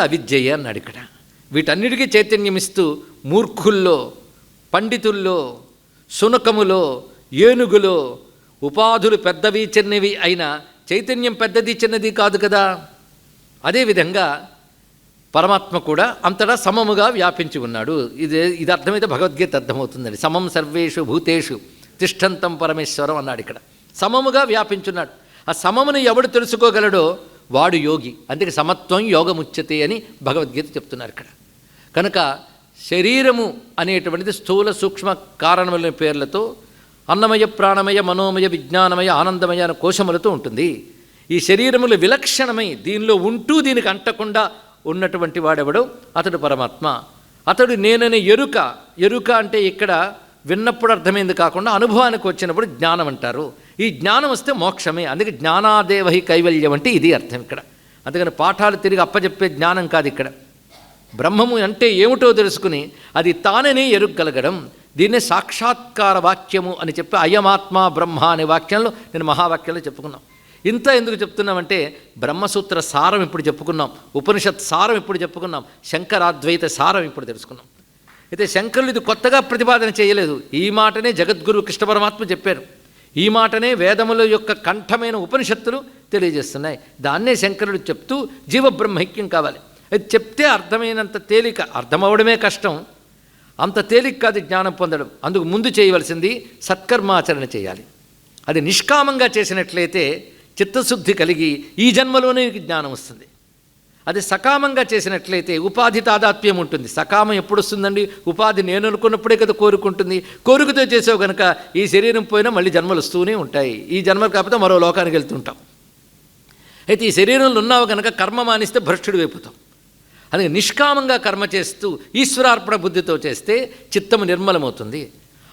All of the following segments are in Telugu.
అవిద్యయ అన్నాడు ఇక్కడ. వీటన్నిటికీ చైతన్యమిస్తూ మూర్ఖుల్లో పండితుల్లో సునకములో ఏనుగులో ఉపాధులు పెద్దవి చిన్నవి అయిన చైతన్యం పెద్దది చిన్నది కాదు కదా. అదేవిధంగా పరమాత్మ కూడా అంతటా సమముగా వ్యాపించి ఉన్నాడు. ఇది ఇది అర్థమైతే భగవద్గీత అర్థమవుతుందండి. సమం సర్వేషు భూతేషు తిష్టంతం పరమేశ్వరం అన్నాడు ఇక్కడ. సమముగా వ్యాపించున్నాడు. ఆ సమమును ఎవడు తెలుసుకోగలడో వాడు యోగి. అందుకే సమత్వం యోగముచ్యతే అని భగవద్గీత చెప్తున్నారు ఇక్కడ. కనుక శరీరము అనేటువంటిది స్థూల సూక్ష్మ కారణములైన పేర్లతో అన్నమయ ప్రాణమయ మనోమయ విజ్ఞానమయ ఆనందమయ అనే కోశములతో ఉంటుంది. ఈ శరీరములు విలక్షణమై దీనిలో ఉంటూ దీనికి అంటకుండా ఉన్నటువంటి వాడెవడో? అతడు పరమాత్మ. అతడు నేననే ఎరుక. ఎరుక అంటే ఇక్కడ విన్నప్పుడు అర్థమైంది కాకుండా అనుభవానికి వచ్చినప్పుడు జ్ఞానం అంటారు. ఈ జ్ఞానం వస్తే మోక్షమే. అందుకే జ్ఞానాదేవహి కైవల్యం అంటే ఇది అర్థం ఇక్కడ. అందుకని పాఠాలు తిరిగి అప్పచెప్పే జ్ఞానం కాదు ఇక్కడ. బ్రహ్మము అంటే ఏమిటో తెలుసుకుని అది తాననే ఎరుగలగడం దీన్నే సాక్షాత్కార వాక్యము అని చెప్పి అయమాత్మ బ్రహ్మ అనే వాక్యంలో నేను మహావాక్యంలో చెప్పుకున్నాం. ఇంత ఎందుకు చెప్తున్నామంటే బ్రహ్మసూత్ర సారం ఇప్పుడు చెప్పుకున్నాం. ఉపనిషత్ సారం ఇప్పుడు చెప్పుకున్నాం. శంకరాద్వైత సారం ఇప్పుడు తెలుసుకున్నాం. అయితే శంకరులు ఇది కొత్తగా ప్రతిపాదన చేయలేదు. ఈ మాటనే జగద్గురు కృష్ణ పరమాత్మ చెప్పారు. ఈ మాటనే వేదముల యొక్క కంఠమైన ఉపనిషత్తులు తెలియజేస్తున్నాయి. దాన్నే శంకరుడు చెప్తూ జీవబ్రహ్మైక్యం కావాలి. అది చెప్తే అర్థమైనంత తేలిక అర్థమవడమే కష్టం. అంత తేలిక కాదు జ్ఞానం పొందడం. అందుకు ముందు చేయవలసింది సత్కర్మాచరణ చేయాలి. అది నిష్కామంగా చేసినట్లయితే చిత్తశుద్ధి కలిగి ఈ జన్మలోనే జ్ఞానం వస్తుంది. అది సకామంగా చేసినట్లయితే ఉపాధి తాదాత్మ్యం ఉంటుంది. సకామం ఎప్పుడు వస్తుందండి ఉపాధి నేను అనుకున్నప్పుడే కదా కోరుకుంటుంది. కోరికతో చేసావు కనుక ఈ శరీరం పోయినా మళ్ళీ జన్మలు వస్తూనే ఉంటాయి. ఈ జన్మలు కాకపోతే మరో లోకానికి వెళ్తుంటాం. అయితే ఈ శరీరంలో ఉన్నావు కనుక కర్మ మానిస్తే భ్రష్టుడు వైపుతాం అందుకే నిష్కామంగా కర్మ చేస్తూ ఈశ్వరార్పణ బుద్ధితో చేస్తే చిత్తము నిర్మలమవుతుంది.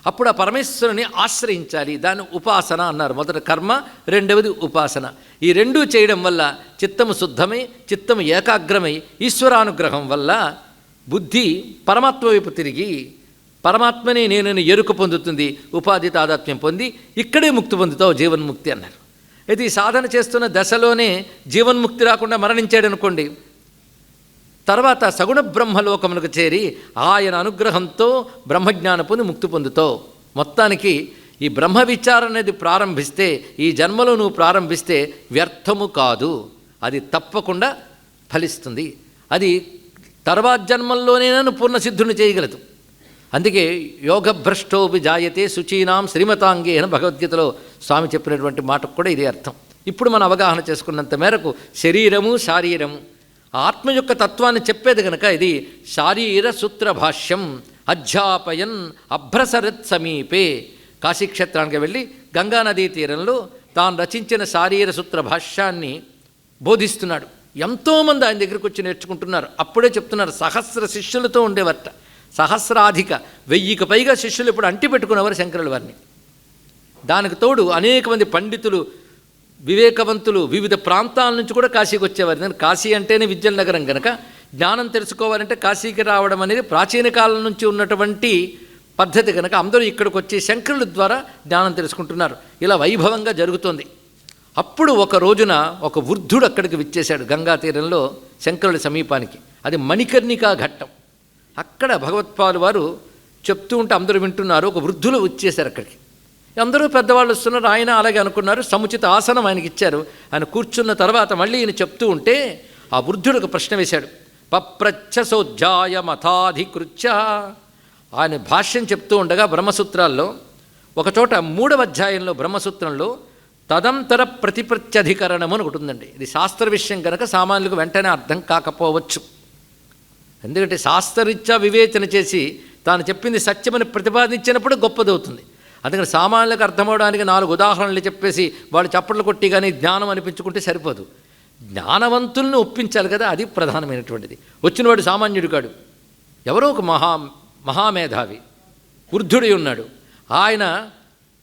అప్పుడు ఆ పరమేశ్వరుని ఆశ్రయించాలి. దాన్ని ఉపాసన అన్నారు. మొదట కర్మ రెండవది ఉపాసన. ఈ రెండూ చేయడం వల్ల చిత్తము శుద్ధమై చిత్తము ఏకాగ్రమై ఈశ్వరానుగ్రహం వల్ల బుద్ధి పరమాత్మ వైపు తిరిగి పరమాత్మనే నేనని ఎరుక పొందుతుంది ఉపాధి తాదాత్మ్యం పొంది ఇక్కడే ముక్తి పొందుతావు జీవన్ముక్తి అన్నారు. అయితే ఈ సాధన చేస్తున్న దశలోనే జీవన్ముక్తి రాకుండా మరణించాడనుకోండి తర్వాత సగుణ బ్రహ్మలోకములకు చేరి ఆయన అనుగ్రహంతో బ్రహ్మజ్ఞానపుని ముక్తి పొందుతావు మొత్తానికి ఈ బ్రహ్మ విచారణ అనేది ప్రారంభిస్తే ఈ జన్మలో నువ్వు ప్రారంభిస్తే వ్యర్థము కాదు. అది తప్పకుండా ఫలిస్తుంది. అది తర్వాత జన్మల్లోనే నన్ను పూర్ణసిద్ధుని చేయగలదు. అందుకే యోగభ్రష్టోపి జాయతే శుచీనాం శ్రీమతాంగే అని భగవద్గీతలో స్వామి చెప్పినటువంటి మాటకు కూడా ఇదే అర్థం. ఇప్పుడు మనం అవగాహన చేసుకున్నంత మేరకు శరీరము శారీరము ఆత్మ యొక్క తత్వాన్ని చెప్పేది కనుక ఇది శారీర సూత్ర భాష్యం. అధ్యాపయన్ అభ్రసరత్ సమీపే. కాశీక్షేత్రానికి వెళ్ళి గంగానదీ తీరంలో తాను రచించిన శారీర సూత్ర భాష్యాన్ని బోధిస్తున్నాడు. ఎంతోమంది ఆయన దగ్గరికి వచ్చి నేర్చుకుంటున్నారు. అప్పుడే చెప్తున్నారు సహస్ర శిష్యులతో ఉండేవట సహస్రాధిక వెయ్యికి పైగా శిష్యులు ఇప్పుడు అంటి పెట్టుకునేవారు శంకరుల వారిని. దానికి తోడు అనేక మంది పండితులు వివేకవంతులు వివిధ ప్రాంతాల నుంచి కూడా కాశీకి వచ్చేవారు. నేను కాశీ అంటేనే విద్యల నగరం కనుక జ్ఞానం తెలుసుకోవాలంటే కాశీకి రావడం అనేది ప్రాచీన కాలం నుంచి ఉన్నటువంటి పద్ధతి కనుక అందరూ ఇక్కడికి వచ్చి శంకరుల ద్వారా జ్ఞానం తెలుసుకుంటున్నారు. ఇలా వైభవంగా జరుగుతోంది. అప్పుడు ఒక రోజున ఒక వృద్ధుడు అక్కడికి విచ్చేశాడు గంగా తీరంలో శంకరుడి సమీపానికి. అది మణికర్ణికా ఘట్టం. అక్కడ భగవత్పాలు వారు చెప్తూ ఉంటే అందరూ వింటున్నారు. ఒక వృద్ధులు వచ్చేశారు అక్కడికి. అందరూ పెద్దవాళ్ళు వస్తున్నారు ఆయన అలాగే అనుకున్నారు. సముచిత ఆసనం ఆయనకి ఇచ్చారు. ఆయన కూర్చున్న తర్వాత మళ్ళీ ఈయన చెప్తూ ఉంటే ఆ వృద్ధుడికి ప్రశ్న వేశాడు. పప్రచ్ఛసోధ్యాయ మథాధికృత్య. ఆయన భాష్యం చెప్తూ ఉండగా బ్రహ్మసూత్రాల్లో ఒకచోట మూడవ అధ్యాయంలో బ్రహ్మసూత్రంలో తదంతర ప్రతిప్రత్యధికరణము అని ఒకటి ఉందండి. ఇది శాస్త్ర విషయం కనుక సామాన్యులకు వెంటనే అర్థం కాకపోవచ్చు. ఎందుకంటే శాస్త్రరీత్యా వివేచన చేసి తాను చెప్పింది సత్యమని ప్రతిపాదించినప్పుడు గొప్పదవుతుంది. అందుకని సామాన్యులకు అర్థమవడానికి నాలుగు ఉదాహరణలు చెప్పేసి వాళ్ళు చప్పట్లు కొట్టి కానీ జ్ఞానం అనిపించుకుంటే సరిపోదు. జ్ఞానవంతుల్ని ఒప్పించాలి కదా అది ప్రధానమైనటువంటిది. వచ్చినవాడు సామాన్యుడు కాడు. ఎవరో ఒక మహా మహామేధావి. వృద్ధుడై ఉన్నాడు. ఆయన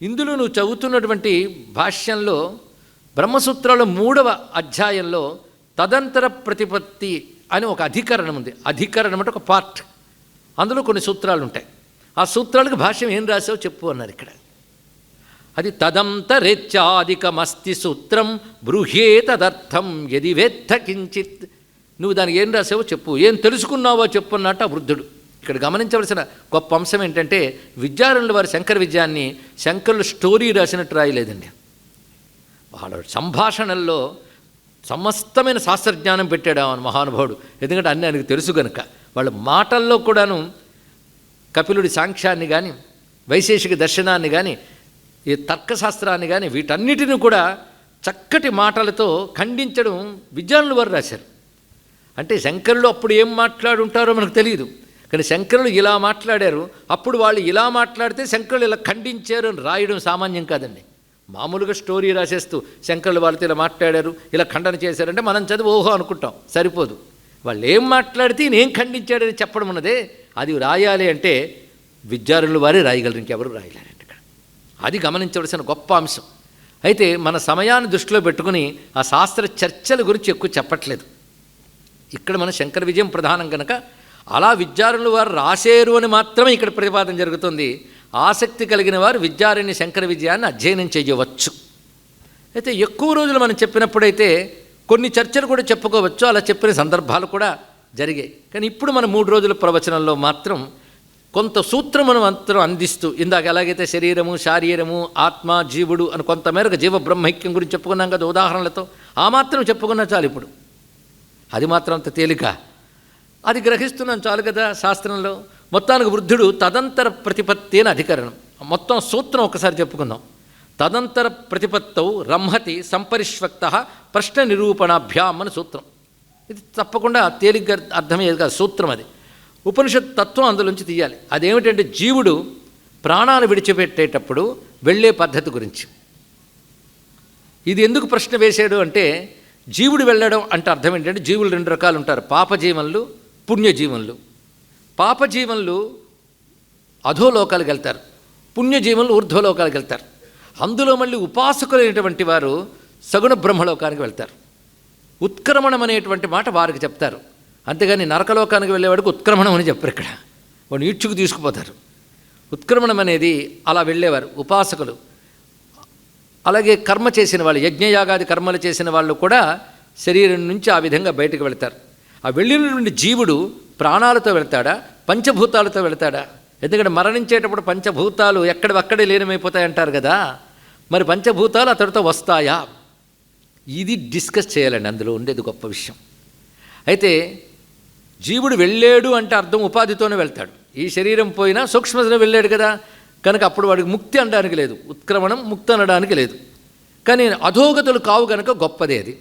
ఇందులో నువ్వు చదువుతున్నటువంటి భాష్యంలో బ్రహ్మసూత్రాల మూడవ అధ్యాయంలో తదంతర ప్రతిపత్తి అని ఒక అధికరణం ఉంది. అధికరణం అంటే ఒక పార్ట్. అందులో కొన్ని సూత్రాలు ఉంటాయి ఆ సూత్రాలకు భాష్యం ఏం రాసావు చెప్పు అన్నారు ఇక్కడ. అది తదంతరేత్యాదికమస్తి సూత్రం బృహ్యే తదర్థం ఎది వేత్త కించిత్. నువ్వు దానికి ఏం రాసావో చెప్పు. ఏం తెలుసుకున్నావో చెప్పు అన్నట్టు ఆ వృద్ధుడు. ఇక్కడ గమనించవలసిన గొప్ప అంశం ఏంటంటే విద్యారణుల వారి శంకర విజయాన్ని శంకరులు స్టోరీ రాసినట్టు రాయలేదండి. వాళ్ళ సంభాషణల్లో సమస్తమైన శాస్త్రజ్ఞానం పెట్టాడు ఆ మహానుభావుడు. ఎందుకంటే అన్నీ ఆయనకు తెలుసు గనుక. వాళ్ళ మాటల్లో కూడాను కపిలుడి సాంఖ్యాన్ని కానీ వైశేషిక దర్శనాన్ని కానీ ఈ తర్కశాస్త్రాన్ని కానీ వీటన్నిటిని కూడా చక్కటి మాటలతో ఖండించడం విజ్ఞానులు వారు రాశారు. అంటే శంకరులు అప్పుడు ఏం మాట్లాడుంటారో మనకు తెలియదు. కానీ శంకరులు ఇలా మాట్లాడారు. అప్పుడు వాళ్ళు ఇలా మాట్లాడితే శంకరులు ఇలా ఖండించారు అని రాయడం సామాన్యం కాదండి. మామూలుగా స్టోరీ రాసేస్తూ శంకరులు వాళ్ళతో ఇలా మాట్లాడారు ఇలా ఖండన చేశారంటే మనం చదివి ఓహో అనుకుంటాం. సరిపోదు. వాళ్ళు ఏం మాట్లాడితే నేను ఖండించాడని చెప్పడం ఉన్నదే. అది రాయాలి అంటే విద్యార్థులు వారే రాయగలరు ఇంకెవరు రాయలేరండి ఇక్కడ. అది గమనించవలసిన గొప్ప అంశం. అయితే మన సమయాన్ని దృష్టిలో పెట్టుకుని ఆ శాస్త్ర చర్చల గురించి ఎక్కువ చెప్పట్లేదు. ఇక్కడ మన శంకర విజయం ప్రధానం కనుక అలా విద్యారణులు వారు రాసేరు అని మాత్రమే ఇక్కడ ప్రతిపాదన జరుగుతుంది. ఆసక్తి కలిగిన వారు విద్యారణ్య శంకర విజయాన్ని అధ్యయనం చేయవచ్చు. అయితే ఎక్కువ రోజులు మనం చెప్పినప్పుడైతే కొన్ని చర్చలు కూడా చెప్పుకోవచ్చు అలా చెప్పిన సందర్భాలు కూడా జరిగాయి. కానీ ఇప్పుడు మన మూడు రోజుల ప్రవచనంలో మాత్రం కొంత సూత్రమును మాత్రం అందిస్తూ ఇందాక ఎలాగైతే శరీరము శారీరము ఆత్మ జీవుడు అని కొంతమేరకు జీవ బ్రహ్మైక్యం గురించి చెప్పుకున్నాం కదా ఉదాహరణలతో ఆ మాత్రం చెప్పుకున్నా చాలు ఇప్పుడు. అది మాత్రం అంత తేలిక. అది గ్రహిస్తున్నాం చాలు కదా శాస్త్రంలో. మొత్తానికి వృద్ధుడు తదంతర ప్రతిపత్తి అని అధికరణం. మొత్తం సూత్రం ఒకసారి చెప్పుకుందాం. తదంతర ప్రతిపత్తౌ రంహతి సంపరిష్వక్త ప్రశ్న నిరూపణాభ్యాం అని సూత్రం. ఇది తప్పకుండా తేలిగ్గా అర్థమయ్యేది కాదు సూత్రం అది. ఉపనిషత్ తత్వం అందులోంచి తీయాలి. అదేమిటంటే జీవుడు ప్రాణాలు విడిచిపెట్టేటప్పుడు వెళ్ళే పద్ధతి గురించి. ఇది ఎందుకు ప్రశ్న వేశాడు అంటే జీవుడు వెళ్ళడం అంటే అర్థం ఏంటంటే జీవులు రెండు రకాలు ఉంటారు పాపజీవన్లు పుణ్యజీవన్లు. పాపజీవన్లు అధోలోకాలకు వెళ్తారు పుణ్యజీవన్లు ఊర్ధ్వలోకాలకు వెళ్తారు. అందులో మళ్ళీ ఉపాసకులైనటువంటి వారు సగుణ బ్రహ్మలోకానికి వెళ్తారు. ఉత్క్రమణం అనేటువంటి మాట వారికి చెప్తారు. అంతేగాని నరకలోకానికి వెళ్ళేవాడికి ఉత్క్రమణం అని చెప్పరు ఇక్కడ. వాడు ఈడ్చుకు తీసుకుపోతారు. ఉత్క్రమణం అనేది అలా వెళ్ళేవారు ఉపాసకులు. అలాగే కర్మ చేసిన వాళ్ళు యజ్ఞయాగాది కర్మలు చేసిన వాళ్ళు కూడా శరీరం నుంచి ఆ విధంగా బయటకు వెళ్తారు. ఆ వెళ్ళినటువంటి జీవుడు ప్రాణాలతో వెళ్తాడా? పంచభూతాలతో వెళ్తాడా? ఎందుకంటే మరణించేటప్పుడు పంచభూతాలు ఎక్కడవక్కడే లీనమైపోతాయి అంటారు కదా. మరి పంచభూతాలు అతడితో వస్తాయా? ఇది డిస్కస్ చేయాలండి అందులో ఉండేది గొప్ప విషయం. అయితే జీవుడు వెళ్ళాడు అంటే అర్థం ఉపాధితోనే వెళ్తాడు. ఈ శరీరం పోయినా సూక్ష్మతలో వెళ్ళాడు కదా. కనుక అప్పుడు వాడికి ముక్తి అనడానికి లేదు. ఉత్క్రమణం ముక్తి అనడానికి లేదు. కానీ అధోగతులు కావు కనుక గొప్పదే అది.